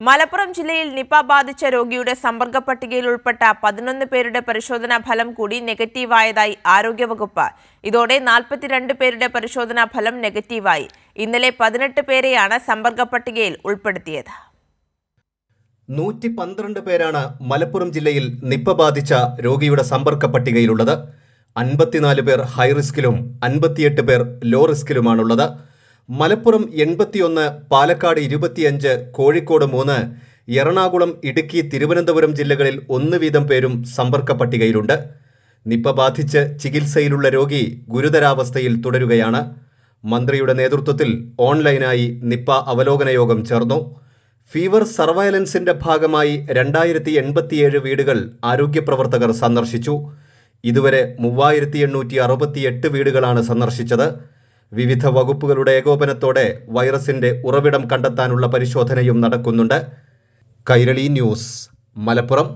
മലപ്പുറം ജില്ലയിൽ നിപ ബാധിച്ച രോഗിയുടെ സമ്പർക്ക പട്ടികയിൽ ഉൾപ്പെട്ട പതിനൊന്ന് പേരുടെ പരിശോധനാ ഫലം കൂടി നെഗറ്റീവായതായി ആരോഗ്യവകുപ്പ്. ഇതോടെ നാൽപ്പത്തിരണ്ട് പേരുടെ പരിശോധനാ ഫലം നെഗറ്റീവായി. ഇന്നലെ പതിനെട്ട് പേരെയാണ് സമ്പർക്ക പട്ടികയിൽ ഉൾപ്പെടുത്തിയത്. നൂറ്റി പന്ത്രണ്ട് പേരാണ് മലപ്പുറം ജില്ലയിൽ നിപ്പ ബാധിച്ച രോഗിയുടെ സമ്പർക്ക പട്ടികയിലുള്ളത്. അൻപത്തിനാല് പേർ ഹൈറിസ്കിലും അൻപത്തിയെട്ട് പേർ ലോ റിസ്കിലുമാണുള്ളത്. മലപ്പുറം എൺപത്തിയൊന്ന് പാലക്കാട് ഇരുപത്തിയഞ്ച് കോഴിക്കോട് മൂന്ന് എറണാകുളം ഇടുക്കി തിരുവനന്തപുരം ജില്ലകളിൽ ഒന്ന് വീതം പേരും സമ്പർക്ക പട്ടികയിലുണ്ട്. നിപ്പ ബാധിച്ച് ചികിത്സയിലുള്ള രോഗി ഗുരുതരാവസ്ഥയിൽ തുടരുകയാണ്. മന്ത്രിയുടെ നേതൃത്വത്തിൽ ഓൺലൈനായി നിപ്പ അവലോകന യോഗം ചേർന്നു. ഫീവർ സർവൈലൻസിന്റെ ഭാഗമായി രണ്ടായിരത്തി എൺപത്തിയേഴ് വീടുകൾ ആരോഗ്യപ്രവർത്തകർ സന്ദർശിച്ചു. ഇതുവരെ മൂവായിരത്തി എണ്ണൂറ്റി അറുപത്തിയെട്ട് വീടുകളാണ് സന്ദർശിച്ചത്. വിവിധ വകുപ്പുകളുടെ ഏകോപനത്തോടെ വൈറസിന്റെ ഉറവിടം കണ്ടെത്താനുള്ള പരിശോധനയും നടക്കുന്നുണ്ട്. കൈരളി ന്യൂസ് മലപ്പുറം.